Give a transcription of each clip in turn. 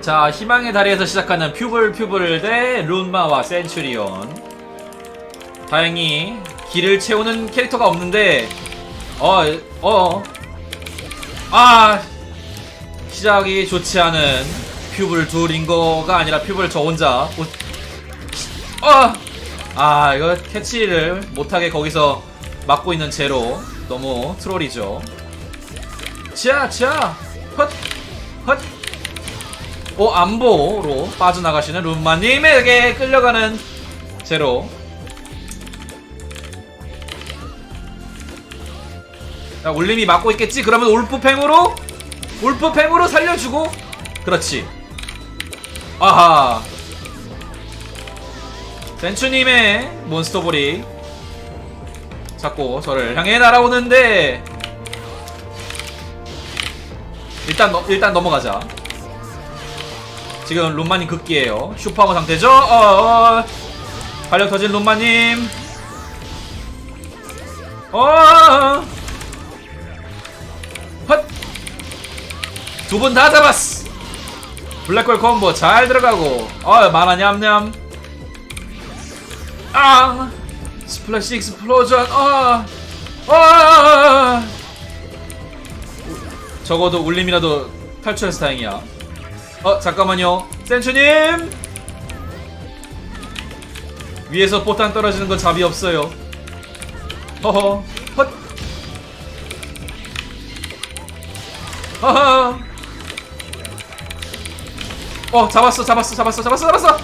자 희망의 다리에서 시작하는 퓨블 퓨블 대 룬마와 센츄리온. 다행히 길을 채우는 캐릭터가 없는데 어 어. 아 시작이 좋지 않은 퓨블 둘인 거가 아니라 퓨블 저 혼자 오- 어! 아 이거 캐치를 못하게 거기서 막고 있는 제로. 너무 트롤이죠. 자, 헛, 헛. 오, 안보로 빠져나가시는 룸마님에게 끌려가는 제로. 자, 울림이 맞고 있겠지? 그러면 울프팽으로? 울프팽으로 살려주고? 그렇지. 아하. 센츄님의 몬스터볼이 자꾸 저를 향해 날아오는데 일단 너, 일단 넘어가자. 지금 롬마님 극기예요. 슈퍼하머 상태죠? 어, 어. 발력 터진 롬마님. 어. 헛. 두 분 다 잡았어. 블랙홀 콤보 잘 들어가고. 어, 만화 냠냠. 아. 스플래시 익스플로전. 어. 어. 적어도 울림이라도 탈출해서 다행이야. 어 잠깐만요, 센츄님 위에서 포탄 떨어지는 건 답이 없어요. 허허, 헛, 허허. 어 잡았어, 잡았어, 잡았어, 잡았어, 잡았어.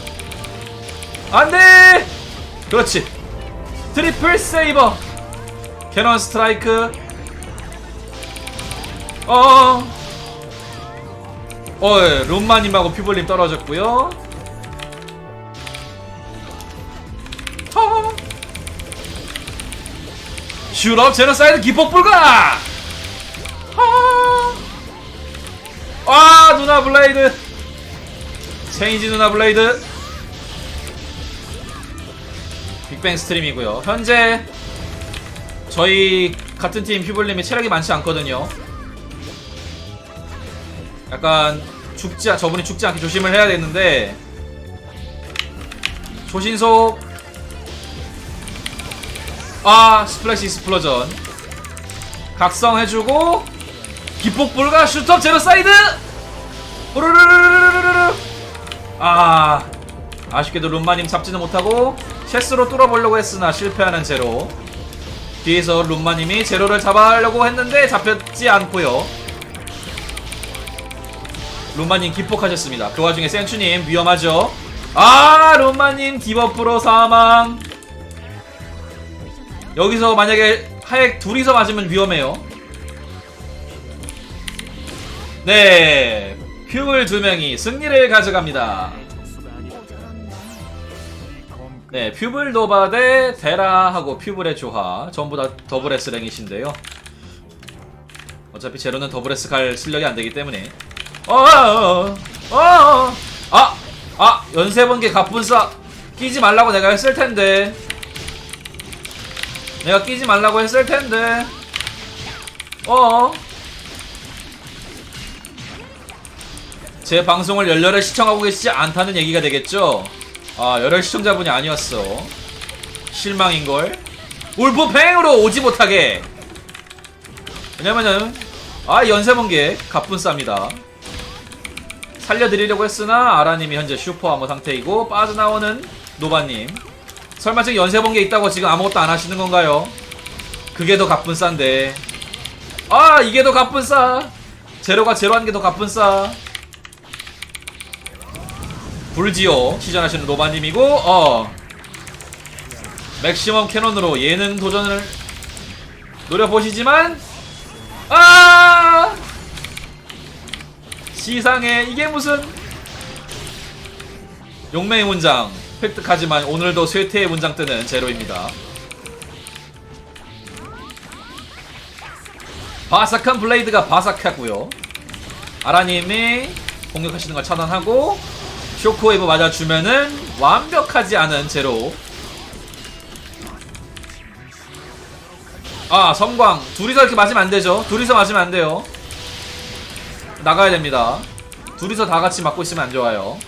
안돼. 그렇지. 트리플 세이버. 캐논 스트라이크. 어. 어, 예, 룸마님하고 퓨블님 떨어졌고요. 어. 슈럽 제노사이드 기폭 불가. 어. 아, 누나 블레이드. 체인지 누나 블레이드. 빅뱅 스트림이고요. 현재 저희 같은 팀 퓨블님이 체력이 많지 않거든요. 약간 죽지 않- 저분이 죽지 않게 조심을 해야 되는데. 조신속. 아 스플래시 스플러전. 각성해주고 기폭 불가 슈터 제노사이드! 우르르르르르르르. 아 아쉽게도 룸마님 잡지는 못하고 체스로 뚫어보려고 했으나 실패하는 제로. 뒤에서 룸마님이 제로를 잡아려고 했는데 잡혔지 않고요 룸마님 기폭하셨습니다. 그 와중에 센츄님 위험하죠? 아 룸마님 디버프로 사망. 여기서 만약에 하액 둘이서 맞으면 위험해요. 네, 퓨블 두 명이 승리를 가져갑니다. 네, 퓨블 노바 대 데라하고 퓨블의 조화 전부 다 더블 S 랭이신데요. 어차피 제로는 더블 S 갈 실력이 안 되기 때문에 어어어어 아! 아! 연세 번개 갑분싸 끼지 말라고 내가 했을 텐데 내가 끼지 말라고 했을 텐데 어. 제 방송을 열렬히 시청하고 계시지 않다는 얘기가 되겠죠? 아, 열혈 시청자분이 아니었어. 실망인걸? 울프팽으로 오지 못하게! 왜냐면은, 아, 연세번개, 갑분쌉니다. 살려드리려고 했으나, 아라님이 현재 슈퍼아머 상태이고, 빠져나오는 노바님. 설마 지금 연세번개 있다고 지금 아무것도 안 하시는 건가요? 그게 더 갑분싼데. 아, 이게 더 갑분싸! 제로가 제로 하는 게더 갑분싸. 불지오 시전하시는 노바님이고 어 맥시멈 캐논으로 예능 도전을 노려보시지만 아 시상에 이게 무슨 용맹의 문장 획득하지만 오늘도 쇠퇴의 문장 뜨는 제로입니다. 바삭한 블레이드가 바삭하고요. 아라님이 공격하시는 걸 차단하고 쇼크웨이브 맞아주면은 완벽하지 않은 제로. 아 섬광. 둘이서 이렇게 맞으면 안되죠. 둘이서 맞으면 안돼요 나가야 됩니다 둘이서 다 같이 맞고 있으면 안 좋아요.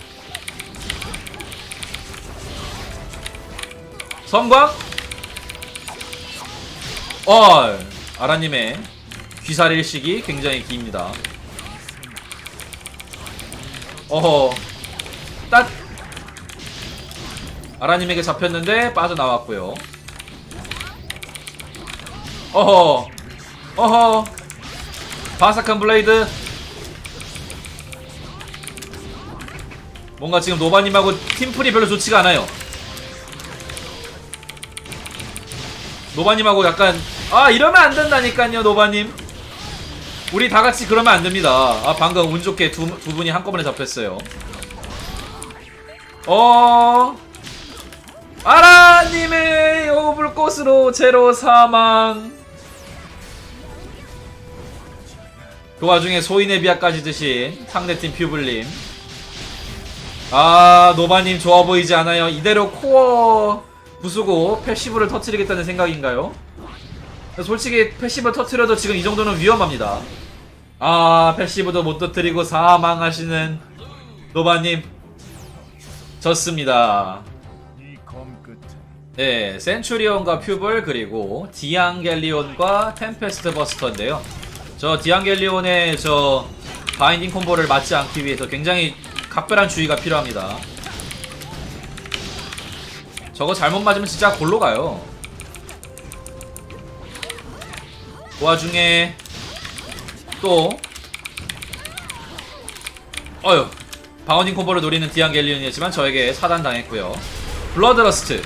섬광? 어, 아라님의 귀살 일식이 굉장히 깁니다. 어허, 딱 아라님에게 잡혔는데 빠져나왔고요. 어허, 어허, 바삭한 블레이드. 뭔가 지금 노바님하고 팀플이 별로 좋지가 않아요. 노바님하고 약간 아 이러면 안 된다니까요 노바님. 우리 다 같이 그러면 안 됩니다. 아 방금 운 좋게 두, 두 분이 한꺼번에 잡혔어요. 어? 아라님의 오불꽃으로 제로 사망. 그 와중에 소인의 비아까지 드신 상대팀 퓨블님 아 노바님 좋아 보이지 않아요 이대로 코어 부수고 패시브를 터트리겠다는 생각인가요? 솔직히 패시브 터트려도 지금 이 정도는 위험합니다 아 패시브도 못 터트리고 사망하시는 노바님 졌습니다 네, 센츄리온과 퓨블 그리고 디앙겔리온과 템페스트 버스터인데요. 저 디앙겔리온의 저 바인딩 콤보를 맞지 않기 위해서 굉장히 각별한 주의가 필요합니다. 저거 잘못 맞으면 진짜 골로 가요. 그 와중에 또 어휴 바운딩 콤보를 노리는 디앙겔리온이었지만 저에게 차단당했고요. 블러드러스트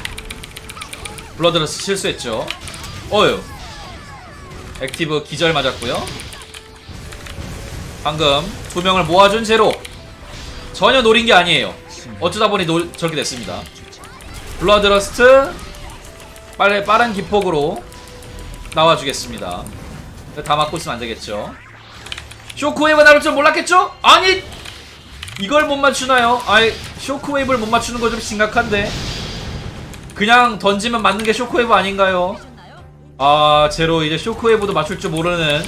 블러드러스 실수했죠. 어휴. 액티브 기절 맞았고요. 방금 두 명을 모아준 제로. 전혀 노린 게 아니에요. 어쩌다 보니 노, 저렇게 됐습니다. 블러드러스트 빨리 빠른 기폭으로 나와주겠습니다. 다 맞고 있으면 안 되겠죠. 쇼크웨이브 나올 줄 몰랐겠죠? 아니 이걸 못 맞추나요? 아이 쇼크웨이브를 못 맞추는 거 좀 심각한데. 그냥 던지면 맞는 게 쇼크웨이브 아닌가요? 아 제로 이제 쇼크웨이브도 맞출 줄 모르는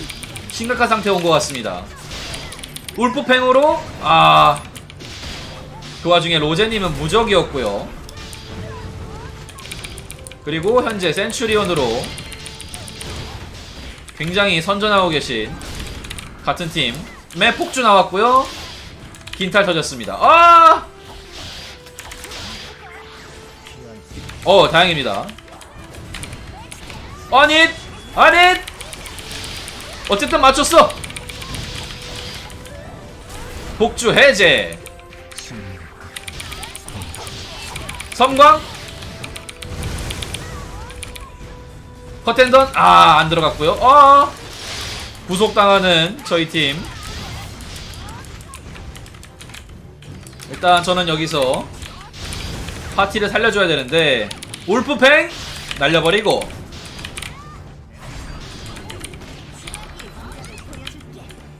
심각한 상태에 온것 같습니다 울프팽으로 아 그 와중에 로제님은 무적이었고요 그리고 현재 센츄리온으로 굉장히 선전하고 계신 같은 팀매 폭주 나왔고요 긴탈 터졌습니다 아 어, 다행입니다. 아니, 아니. 어쨌든 맞췄어. 복주 해제. 섬광. 커텐던 아, 안 들어갔고요. 어. 구속당하는 저희 팀. 일단 저는 여기서 파티를 살려줘야 되는데 울프팽 날려버리고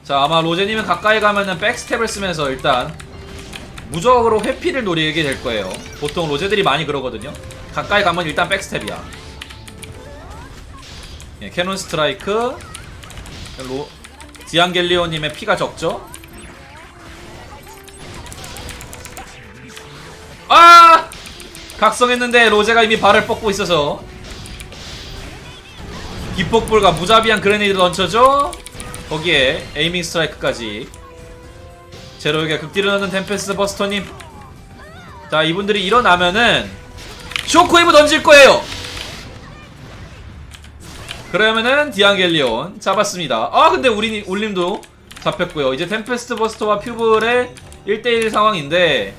자 아마 로제님은 가까이 가면은 백스텝을 쓰면서 일단 무적으로 회피를 노리게 될 거예요. 보통 로제들이 많이 그러거든요. 가까이 가면 일단 백스텝이야. 예, 캐논 스트라이크. 로, 디앙겔리오님의 피가 적죠? 아! 각성했는데 로제가 이미 발을 뻗고 있어서. 기폭불과 무자비한 그레네이드 런처죠? 거기에 에이밍 스트라이크까지 제로에게 극딜을 넣는 템페스트 버스터님. 자 이분들이 일어나면은 쇼크웨이브 던질 거예요. 그러면은 디앙겔리온 잡았습니다. 아 근데 우리 울림도 잡혔고요. 이제 템페스트 버스터와 퓨블의 1대1 상황인데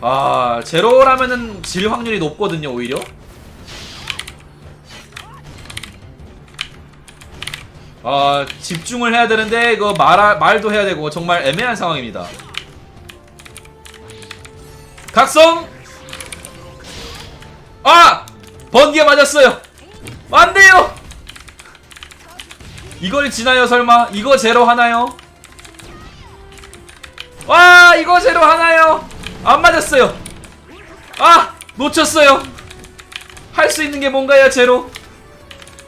아 제로라면은 질 확률이 높거든요 오히려 아 집중을 해야 되는데 이거 말 말도 해야 되고 정말 애매한 상황입니다 각성 아 번개에 맞았어요 안 돼요 이걸 지나요 설마 이거 제로 하나요 와 이거 제로 하나요 안 맞았어요. 아 놓쳤어요. 할 수 있는 게 뭔가요, 제로?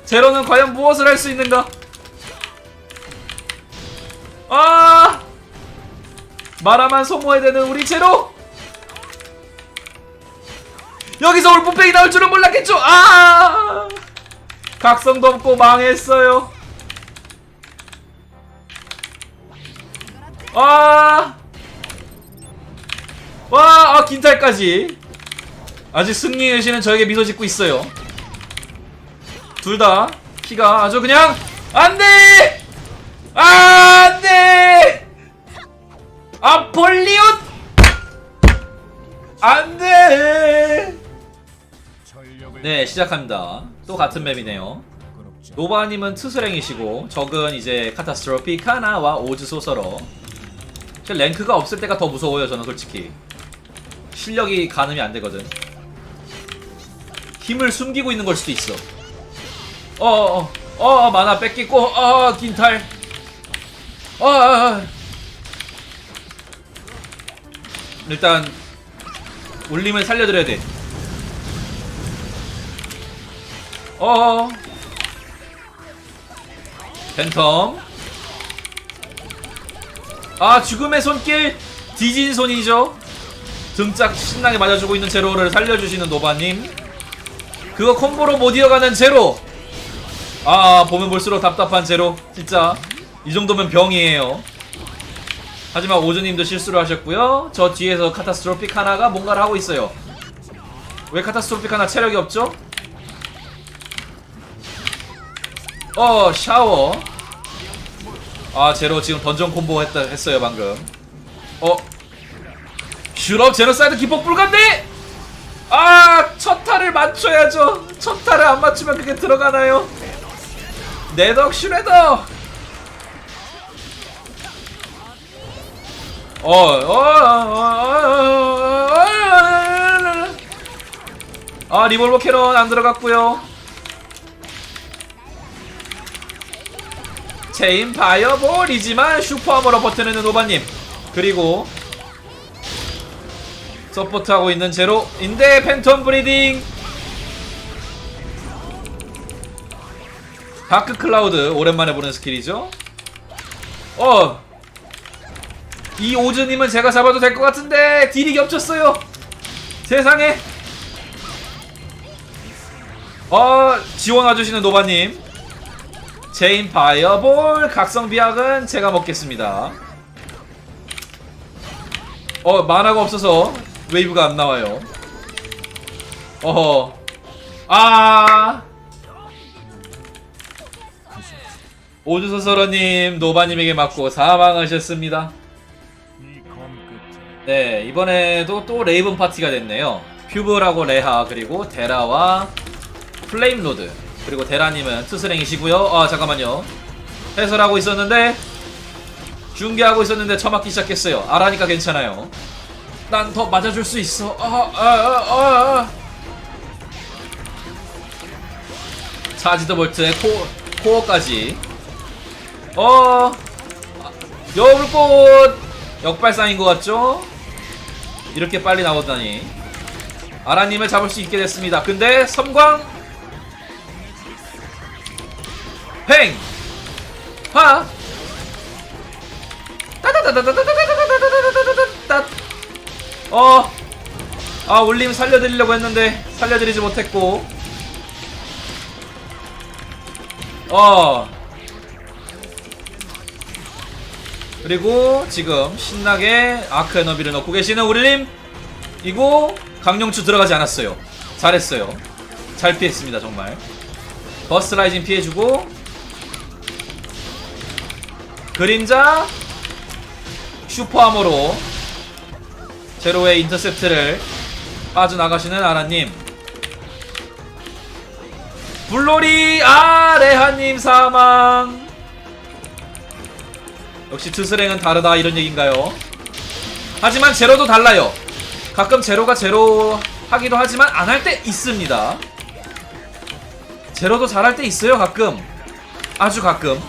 제로는 과연 무엇을 할 수 있는가? 아! 마라만 소모해야 되는 우리 제로! 여기서 울프페이 나올 줄은 몰랐겠죠! 아! 각성도 없고 망했어요. 아! 와! 아, 긴탈까지. 아직 승리 의신은 저에게 미소 짓고 있어요. 둘 다 키가 아주 그냥 안 돼! 안돼! 아폴리온! 안 돼! 네, 시작합니다. 또 같은 맵이네요. 노바님은 투스랭이시고, 적은 이제 카타스트로피 카나와 오즈 소서로 랭크가 없을 때가 더 무서워요, 저는 솔직히. 실력이 가늠이 안 되거든. 힘을 숨기고 있는 걸 수도 있어. 어어어, 어, 어, 어, 만화 뺏기고, 어, 긴탈. 아, 아, 아. 일단 올림을 살려드려야 돼. 어, 어. 팬텀. 아 죽음의 손길 디진 손이죠. 등짝 신나게 맞아주고 있는 제로를 살려주시는 노바님. 그거 콤보로 못 이어가는 제로. 아, 아 보면 볼수록 답답한 제로 진짜. 이 정도면 병이에요. 하지만 오즈님도 실수를 하셨고요. 저 뒤에서 카타스트로픽 하나가 뭔가를 하고 있어요. 왜 카타스트로픽 하나 체력이 없죠? 어 샤워. 아 제로 지금 던전 콤보 했다, 했어요 방금. 어. 슈럽 제로사이드 기폭 불가인데! 아 첫타를 맞춰야죠. 첫타를 안 맞추면 그게 들어가나요? 네 내덕 슈레더 어, 어, 어, 아 리볼버 캐런 안 들어갔고요. 체인 파이어볼이지만 슈퍼아머로 버텨내는 노바님 그리고 서포트하고 있는 제로인데 팬텀 브리딩 다크 클라우드 오랜만에 보는 스킬이죠 어 이 오즈님은 제가 잡아도 될 것 같은데 딜이 겹쳤어요. 세상에. 어 지원 와주시는 노바님. 제인 파이어볼 각성 비약은 제가 먹겠습니다. 어 만화가 없어서 웨이브가 안 나와요. 어허. 아! 오즈서서러님 노바님에게 맞고 사망하셨습니다. 네 이번에도 또 레이븐 파티가 됐네요. 큐브라고 레하 그리고 데라와 플레임로드 그리고 데라님은 투스랭이시고요. 아 잠깐만요. 해설하고 있었는데 중계하고 있었는데 처맞기 시작했어요. 알아니까 괜찮아요. 난 더 맞아줄 수 있어. 아, 아, 아, 아. 아. 차지드 볼트의 코, 코어까지. 어 아, 여불꽃! 역발상인 것 같죠? 이렇게 빨리 나오다니 아라님을 잡을 수 있게 됐습니다 근데 섬광 팽! 하! 어! 아 올림 살려드리려고 했는데 살려드리지 못했고 어 그리고 지금 신나게 아크 에너비를 넣고 계시는 우리님 이거 강령추 들어가지 않았어요. 잘했어요. 잘 피했습니다 정말. 버스트 라이징 피해주고 그림자 슈퍼함으로 제로의 인터셉트를 빠져나가시는 아라님. 불놀이 아 레하님 사망 역시 트스랭은 다르다 이런 얘기인가요? 하지만 제로도 달라요. 가끔 제로가 제로 하기도 하지만 안 할 때 있습니다. 제로도 잘할 때 있어요 가끔. 아주 가끔.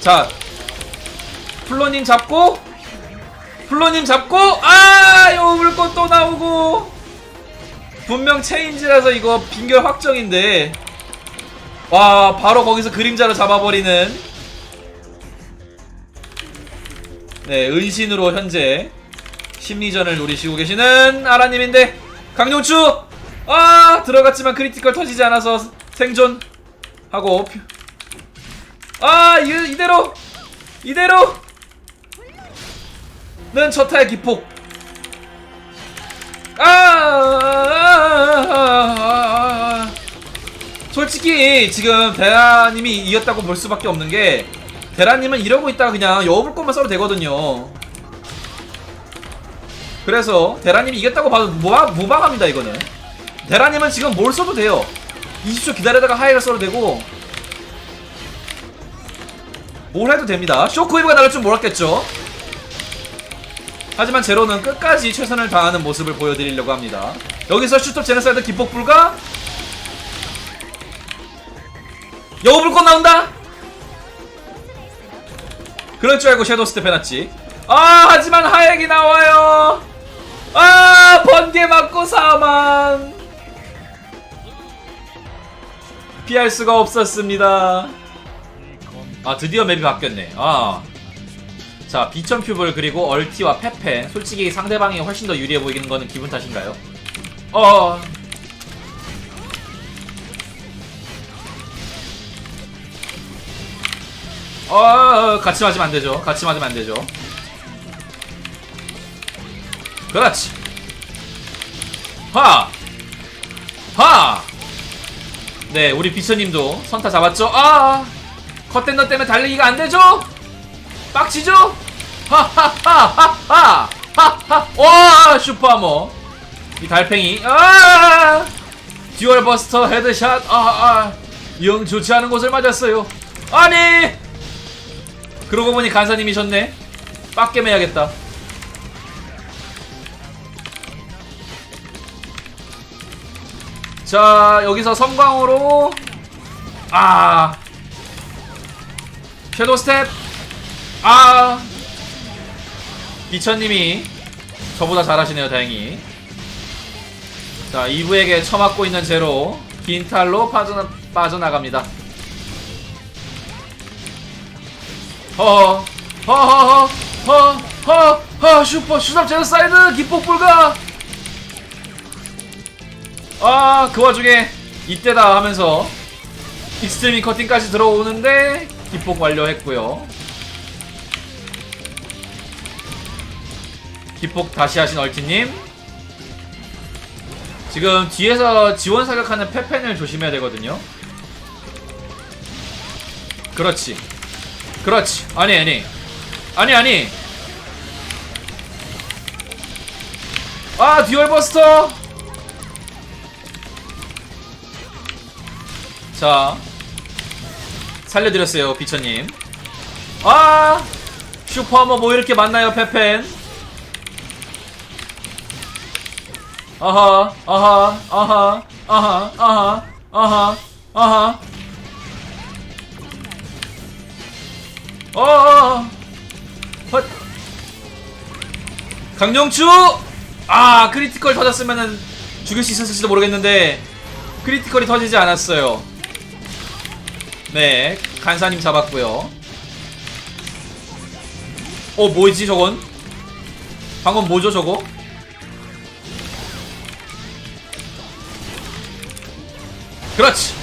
자 플로님 잡고 플로님 잡고 아 물건 또 나오고. 분명 체인지라서 이거 빈결 확정인데 와 바로 거기서 그림자로 잡아버리는. 네, 은신으로 현재 심리전을 노리시고 계시는 아라님인데 강용추! 아 들어갔지만 크리티컬 터지지 않아서 생존 하고 표- 아 이, 이대로! 이대로! 는 첫타의 기폭. 아, 아, 아, 아, 아. 솔직히 지금 대라님이 이겼다고 볼 수밖에 없는 게 대라님은 이러고 있다가 그냥 여우불 것만 써도 되거든요. 그래서 대라님이 이겼다고 봐도 무방, 무방합니다 이거는. 대라님은 지금 뭘 써도 돼요. 20초 기다리다가 하이를 써도 되고 뭘 해도 됩니다. 쇼크웨이브가 나를 줄 몰랐겠죠? 하지만 제로는 끝까지 최선을 다하는 모습을 보여드리려고 합니다. 여기서 슈터 제너사이드 기폭 불가 여우 불꽃 나온다? 그럴 줄 알고 섀도우 스텝 해놨지. 아 하지만 하액이 나와요. 아 번개 맞고 사망. 피할 수가 없었습니다. 아 드디어 맵이 바뀌었네. 아. 자 비천 퓨블 그리고 얼티와 페페. 솔직히 상대방이 훨씬 더 유리해 보이는 거는 기분 탓인가요? 어 어, 같이 맞으면 안 되죠. 같이 맞으면 안 되죠. 그렇지. 하! 하! 네, 우리 비처님도 선타 잡았죠? 아! 컷댄더 때문에 달리기가 안 되죠? 빡치죠? 하하하하하! 하하! 와! 슈퍼하머! 이 달팽이, 아! 듀얼 버스터 헤드샷, 아, 아! 영 좋지 않은 곳을 맞았어요. 아니! 그러고 보니 간사님이셨네. 빡겜 해야겠다. 자, 여기서 섬광으로. 아. 섀도우 스텝. 아. 비천님이 저보다 잘하시네요 다행히. 자 2부에게 처맞고 있는 제로 긴 탈로 빠져나, 빠져나갑니다 허허 허허 허 허 허 허 슈퍼 슈삽 제너사이드 기폭 불가. 아 그 와중에 이때다 하면서 익스트리밍 커팅까지 들어오는데 기폭 완료했고요. 기폭 다시 하신 얼티님. 지금 뒤에서 지원 사격하는 페펜을 조심해야 되거든요. 그렇지 그렇지. 아니 아니. 아니 아니. 아 듀얼버스터. 자. 살려드렸어요 비처님. 아! 슈퍼하머 뭐 이렇게 많나요 페펜? 아하 아하 아하 아하 아하 아하 아하 어어어. 헛. 강용추! 아 크리티컬 터졌으면은 죽일 수 있었을지도 모르겠는데 크리티컬이 터지지 않았어요. 네 간사님 잡았고요. 어 뭐지 저건? 방금 뭐죠 저거? 그렇지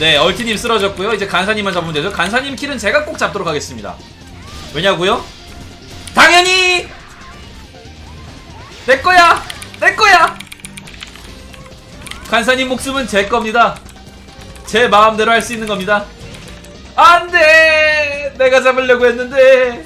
네 얼티님 쓰러졌고요. 이제 간사님만 잡으면 되죠. 간사님 킬은 제가 꼭 잡도록 하겠습니다. 왜냐고요? 당연히! 내 거야! 내 거야! 간사님 목숨은 제 겁니다. 제 마음대로 할 수 있는 겁니다. 안돼! 내가 잡으려고 했는데